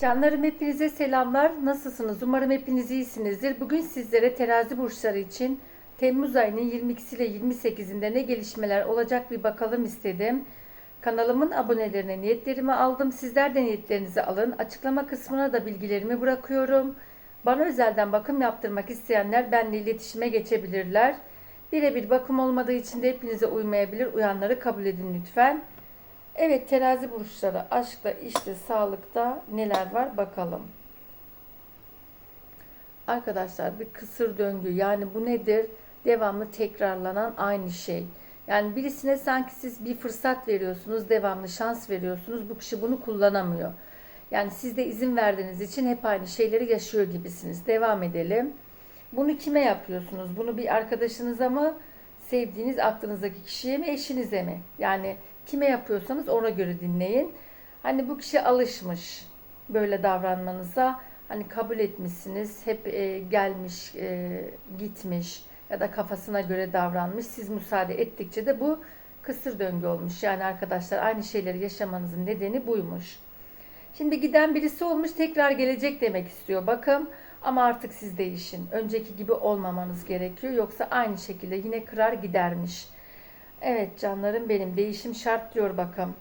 Canlarım hepinize selamlar. Nasılsınız? Umarım hepiniz iyisinizdir. Bugün sizlere terazi burçları için Temmuz ayının 22'si ile 28'inde ne gelişmeler olacak bir bakalım istedim. Kanalımın abonelerine niyetlerimi aldım. Sizler de niyetlerinizi alın. Açıklama kısmına da bilgilerimi bırakıyorum. Bana özelden bakım yaptırmak isteyenler benimle iletişime geçebilirler. Birebir bakım olmadığı için de hepinize uymayabilir. Uyanları kabul edin lütfen. Evet terazi burçları aşkta, işte, sağlıkta neler var bakalım. Arkadaşlar bir kısır döngü yani bu nedir? Devamlı tekrarlanan aynı şey. Yani birisine sanki siz bir fırsat veriyorsunuz, devamlı şans veriyorsunuz. Bu kişi bunu kullanamıyor. Yani siz de izin verdiğiniz için hep aynı şeyleri yaşıyor gibisiniz. Devam edelim. Bunu kime yapıyorsunuz? Bunu bir arkadaşınıza mı, sevdiğiniz aklınızdaki kişiye mi, eşinize mi? Yani kime yapıyorsanız ona göre dinleyin. Hani bu kişi alışmış böyle davranmanıza. Hani kabul etmişsiniz, hep e, gelmiş, e, gitmiş ya da kafasına göre davranmış. Siz müsaade ettikçe de bu kısır döngü olmuş. Yani arkadaşlar aynı şeyleri yaşamanızın nedeni buymuş. Şimdi giden birisi olmuş tekrar gelecek demek istiyor. Bakın ama artık siz değişin. Önceki gibi olmamanız gerekiyor. Yoksa aynı şekilde yine kırar gidermiş. Evet canlarım benim değişim şart diyor bakın.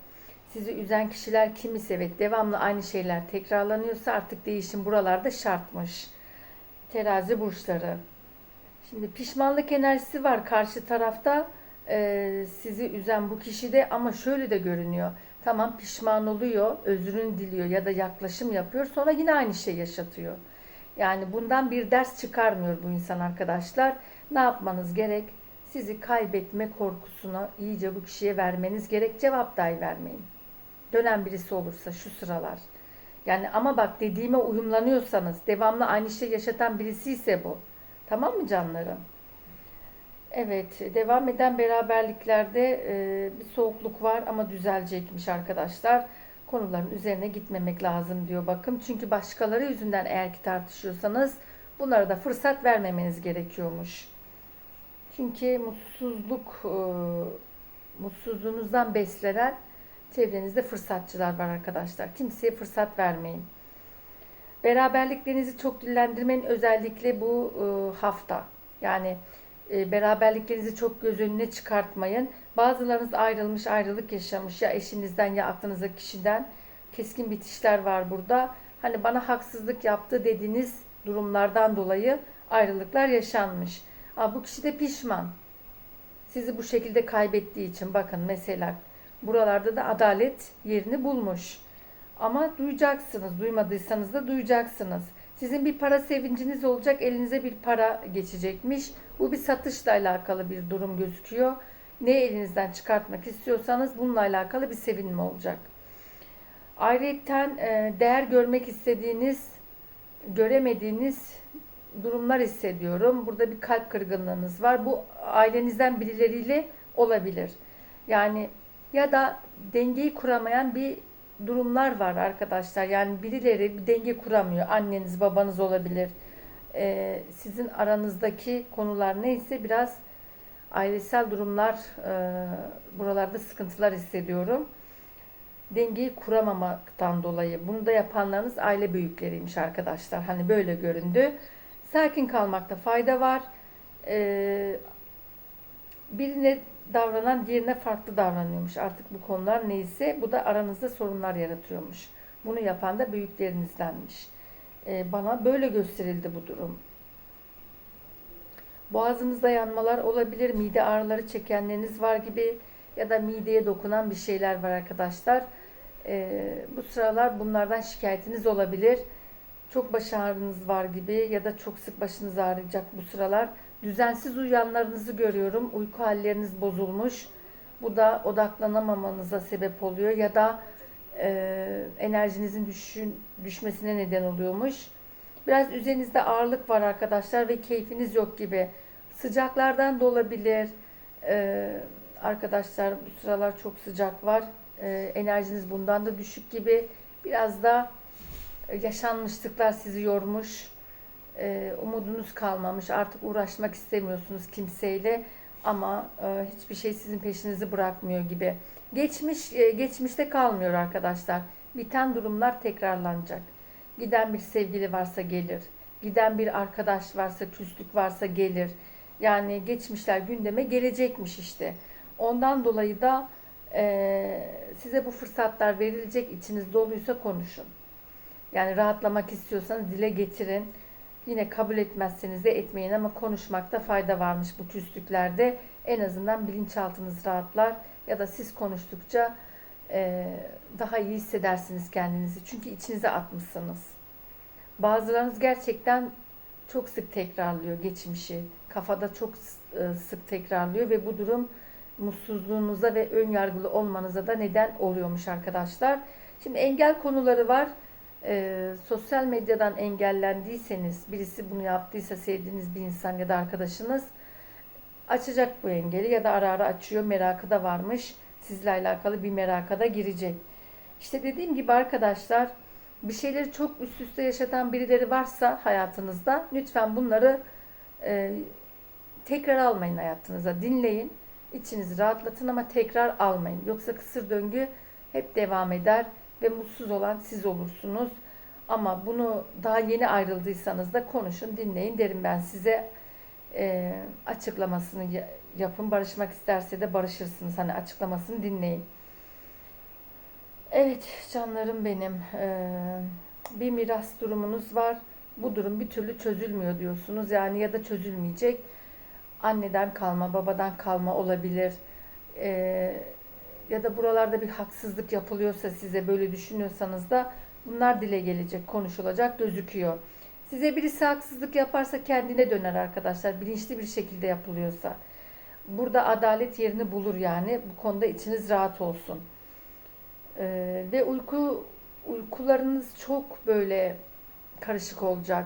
Sizi üzen kişiler kim ise evet devamlı aynı şeyler tekrarlanıyorsa artık değişim buralarda şartmış. Terazi burçları. Şimdi pişmanlık enerjisi var karşı tarafta e, sizi üzen bu kişide ama şöyle de görünüyor. Tamam pişman oluyor, özrünü diliyor ya da yaklaşım yapıyor sonra yine aynı şey yaşatıyor. Yani bundan bir ders çıkarmıyor bu insan arkadaşlar. Ne yapmanız gerek? Sizi kaybetme korkusuna iyice bu kişiye vermeniz gerek. Cevap dahi vermeyin. Dönen birisi olursa şu sıralar. Yani ama bak dediğime uyumlanıyorsanız, devamlı aynı şey yaşatan birisi ise bu. Tamam mı canlarım? Evet, devam eden beraberliklerde e, bir soğukluk var ama düzelecekmiş arkadaşlar. Konuların üzerine gitmemek lazım diyor bakım. Çünkü başkaları yüzünden eğer ki tartışıyorsanız bunlara da fırsat vermemeniz gerekiyormuş. Çünkü mutsuzluk, e, mutsuzluğunuzdan beslenen çevrenizde fırsatçılar var arkadaşlar. Kimseye fırsat vermeyin. Beraberliklerinizi çok dillendirmeyin özellikle bu e, hafta. Yani e, beraberliklerinizi çok göz önüne çıkartmayın. Bazılarınız ayrılmış, ayrılık yaşamış ya eşinizden ya aklınızdaki kişiden keskin bitişler var burada. Hani bana haksızlık yaptı dediğiniz durumlardan dolayı ayrılıklar yaşanmış. Aa, bu kişi de pişman. Sizi bu şekilde kaybettiği için bakın mesela buralarda da adalet yerini bulmuş. Ama duyacaksınız. Duymadıysanız da duyacaksınız. Sizin bir para sevinciniz olacak. Elinize bir para geçecekmiş. Bu bir satışla alakalı bir durum gözüküyor. Ne elinizden çıkartmak istiyorsanız bununla alakalı bir sevinme olacak. Ayrıca değer görmek istediğiniz, göremediğiniz durumlar hissediyorum. Burada bir kalp kırgınlığınız var. Bu ailenizden birileriyle olabilir. Yani ya da dengeyi kuramayan bir durumlar var arkadaşlar. Yani birileri bir denge kuramıyor. Anneniz, babanız olabilir. Ee, sizin aranızdaki konular neyse biraz ailesel durumlar e, buralarda sıkıntılar hissediyorum. Dengeyi kuramamaktan dolayı. Bunu da yapanlarınız aile büyükleriymiş arkadaşlar. Hani böyle göründü. Sakin kalmakta fayda var. Ee, birine davranan diğerine farklı davranıyormuş. Artık bu konular neyse bu da aranızda sorunlar yaratıyormuş. Bunu yapan da büyüklerinizdenmiş. Ee, bana böyle gösterildi bu durum. Boğazınızda yanmalar olabilir, mide ağrıları çekenleriniz var gibi ya da mideye dokunan bir şeyler var arkadaşlar. Ee, bu sıralar bunlardan şikayetiniz olabilir. Çok baş ağrınız var gibi ya da çok sık başınız ağrıyacak bu sıralar. Düzensiz uyanlarınızı görüyorum. Uyku halleriniz bozulmuş. Bu da odaklanamamanıza sebep oluyor ya da e, enerjinizin düşün, düşmesine neden oluyormuş. Biraz üzerinizde ağırlık var arkadaşlar ve keyfiniz yok gibi. Sıcaklardan da olabilir. E, arkadaşlar bu sıralar çok sıcak var. E, enerjiniz bundan da düşük gibi. Biraz da yaşanmışlıklar sizi yormuş. E, umudunuz kalmamış. Artık uğraşmak istemiyorsunuz kimseyle. Ama e, hiçbir şey sizin peşinizi bırakmıyor gibi. Geçmiş e, geçmişte kalmıyor arkadaşlar. Biten durumlar tekrarlanacak. Giden bir sevgili varsa gelir. Giden bir arkadaş varsa, küslük varsa gelir. Yani geçmişler gündeme gelecekmiş işte. Ondan dolayı da e, size bu fırsatlar verilecek. içiniz doluysa konuşun. Yani rahatlamak istiyorsanız dile getirin. Yine kabul etmezseniz de etmeyin ama konuşmakta fayda varmış bu küslüklerde. En azından bilinçaltınız rahatlar ya da siz konuştukça e, daha iyi hissedersiniz kendinizi. Çünkü içinize atmışsınız. Bazılarınız gerçekten çok sık tekrarlıyor geçmişi. Kafada çok e, sık tekrarlıyor ve bu durum mutsuzluğunuza ve ön yargılı olmanıza da neden oluyormuş arkadaşlar. Şimdi engel konuları var. E, sosyal medyadan engellendiyseniz, birisi bunu yaptıysa sevdiğiniz bir insan ya da arkadaşınız açacak bu engeli ya da ara ara açıyor. Merakı da varmış. Sizle alakalı bir meraka da girecek. İşte dediğim gibi arkadaşlar bir şeyleri çok üst üste yaşatan birileri varsa hayatınızda lütfen bunları e, tekrar almayın hayatınıza. Dinleyin. içinizi rahatlatın ama tekrar almayın. Yoksa kısır döngü hep devam eder ve mutsuz olan siz olursunuz. Ama bunu daha yeni ayrıldıysanız da konuşun, dinleyin derim ben size. E, açıklamasını yapın. Barışmak isterse de barışırsınız. Hani açıklamasını dinleyin. Evet canlarım benim. Ee, bir miras durumunuz var. Bu durum bir türlü çözülmüyor diyorsunuz. Yani ya da çözülmeyecek. Anneden kalma, babadan kalma olabilir. Ee, ya da buralarda bir haksızlık yapılıyorsa size böyle düşünüyorsanız da bunlar dile gelecek, konuşulacak gözüküyor. Size birisi haksızlık yaparsa kendine döner arkadaşlar. Bilinçli bir şekilde yapılıyorsa. Burada adalet yerini bulur yani. Bu konuda içiniz rahat olsun. Ee, ve uyku uykularınız çok böyle karışık olacak.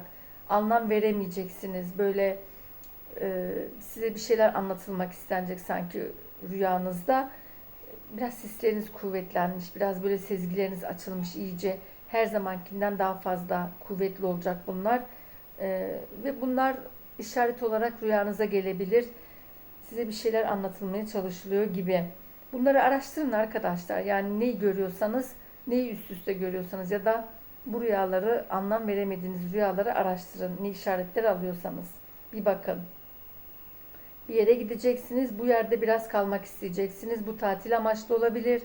Anlam veremeyeceksiniz. Böyle e, size bir şeyler anlatılmak istenecek sanki rüyanızda. Biraz sesleriniz kuvvetlenmiş, biraz böyle sezgileriniz açılmış iyice. Her zamankinden daha fazla kuvvetli olacak bunlar. E, ve bunlar işaret olarak rüyanıza gelebilir. Size bir şeyler anlatılmaya çalışılıyor gibi. Bunları araştırın arkadaşlar. Yani neyi görüyorsanız, neyi üst üste görüyorsanız ya da bu rüyaları anlam veremediğiniz rüyaları araştırın. Ne işaretler alıyorsanız. Bir bakın. Bir yere gideceksiniz. Bu yerde biraz kalmak isteyeceksiniz. Bu tatil amaçlı olabilir.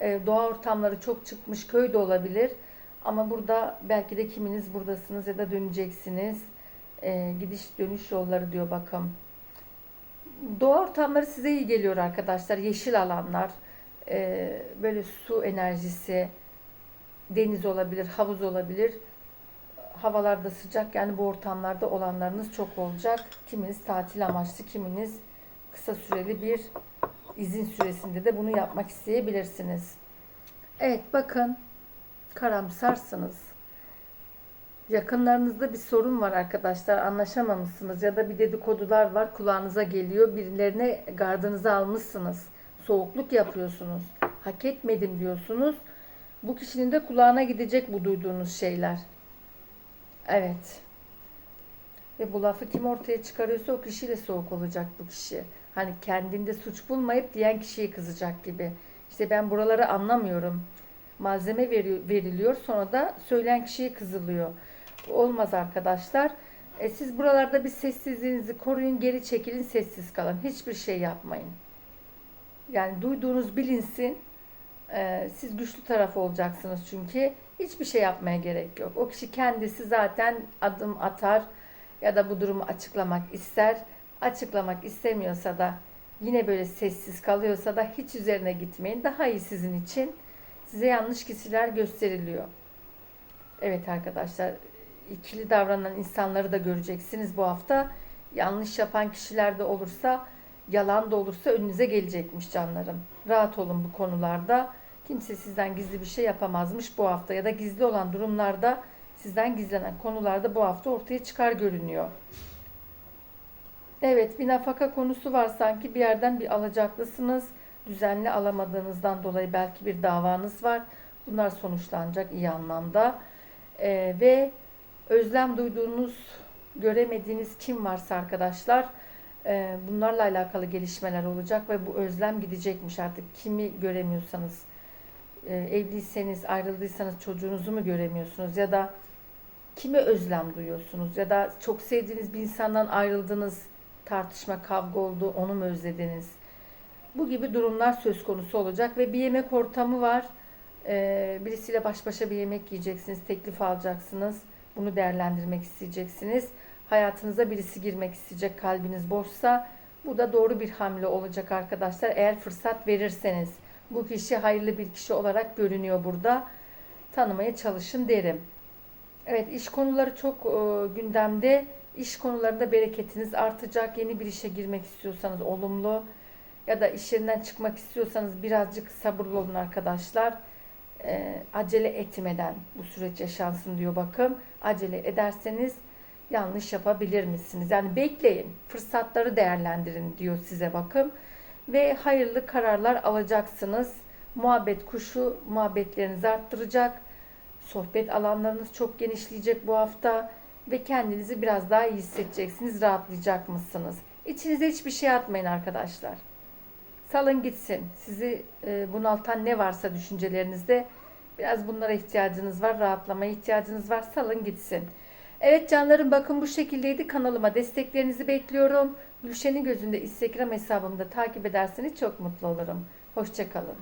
Ee, doğa ortamları çok çıkmış köy de olabilir. Ama burada belki de kiminiz buradasınız ya da döneceksiniz. Ee, gidiş dönüş yolları diyor bakın. Doğa ortamları size iyi geliyor arkadaşlar. Yeşil alanlar, e, böyle su enerjisi, deniz olabilir, havuz olabilir. Havalarda sıcak yani bu ortamlarda olanlarınız çok olacak. Kiminiz tatil amaçlı, kiminiz kısa süreli bir izin süresinde de bunu yapmak isteyebilirsiniz. Evet bakın karamsarsınız. Yakınlarınızda bir sorun var arkadaşlar. Anlaşamamışsınız ya da bir dedikodular var kulağınıza geliyor. Birilerine gardınızı almışsınız. Soğukluk yapıyorsunuz. Hak etmedim diyorsunuz. Bu kişinin de kulağına gidecek bu duyduğunuz şeyler. Evet. Ve bu lafı kim ortaya çıkarıyorsa o kişiyle soğuk olacak bu kişi. Hani kendinde suç bulmayıp diyen kişiyi kızacak gibi. İşte ben buraları anlamıyorum. Malzeme veriliyor sonra da söyleyen kişiye kızılıyor olmaz arkadaşlar. E, siz buralarda bir sessizliğinizi koruyun, geri çekilin, sessiz kalın. Hiçbir şey yapmayın. Yani duyduğunuz bilinsin. E, siz güçlü taraf olacaksınız çünkü. Hiçbir şey yapmaya gerek yok. O kişi kendisi zaten adım atar ya da bu durumu açıklamak ister. Açıklamak istemiyorsa da yine böyle sessiz kalıyorsa da hiç üzerine gitmeyin. Daha iyi sizin için. Size yanlış kişiler gösteriliyor. Evet arkadaşlar ikili davranan insanları da göreceksiniz bu hafta. Yanlış yapan kişiler de olursa, yalan da olursa önünüze gelecekmiş canlarım. Rahat olun bu konularda. Kimse sizden gizli bir şey yapamazmış bu hafta ya da gizli olan durumlarda sizden gizlenen konularda bu hafta ortaya çıkar görünüyor. Evet bir nafaka konusu var sanki bir yerden bir alacaklısınız. Düzenli alamadığınızdan dolayı belki bir davanız var. Bunlar sonuçlanacak iyi anlamda. Ee, ve özlem duyduğunuz, göremediğiniz kim varsa arkadaşlar e, bunlarla alakalı gelişmeler olacak ve bu özlem gidecekmiş artık kimi göremiyorsanız. E, evliyseniz, ayrıldıysanız çocuğunuzu mu göremiyorsunuz ya da kime özlem duyuyorsunuz ya da çok sevdiğiniz bir insandan ayrıldınız, tartışma, kavga oldu, onu mu özlediniz? Bu gibi durumlar söz konusu olacak ve bir yemek ortamı var. Ee, birisiyle baş başa bir yemek yiyeceksiniz, teklif alacaksınız. Bunu değerlendirmek isteyeceksiniz. Hayatınıza birisi girmek isteyecek kalbiniz boşsa bu da doğru bir hamle olacak arkadaşlar. Eğer fırsat verirseniz bu kişi hayırlı bir kişi olarak görünüyor burada. Tanımaya çalışın derim. Evet iş konuları çok e, gündemde. İş konularında bereketiniz artacak. Yeni bir işe girmek istiyorsanız olumlu ya da iş yerinden çıkmak istiyorsanız birazcık sabırlı olun arkadaşlar. E, acele etmeden bu süreç yaşansın diyor bakım. Acele ederseniz yanlış yapabilir misiniz? Yani bekleyin, fırsatları değerlendirin diyor size bakım. Ve hayırlı kararlar alacaksınız. Muhabbet kuşu muhabbetlerinizi arttıracak. Sohbet alanlarınız çok genişleyecek bu hafta ve kendinizi biraz daha iyi hissedeceksiniz, rahatlayacak mısınız? İçinize hiçbir şey atmayın arkadaşlar. Salın gitsin. Sizi e, bunaltan ne varsa düşüncelerinizde biraz bunlara ihtiyacınız var, rahatlamaya ihtiyacınız var. Salın gitsin. Evet canlarım bakın bu şekildeydi. Kanalıma desteklerinizi bekliyorum. Gülşen'in gözünde Instagram hesabımda takip ederseniz çok mutlu olurum. Hoşçakalın.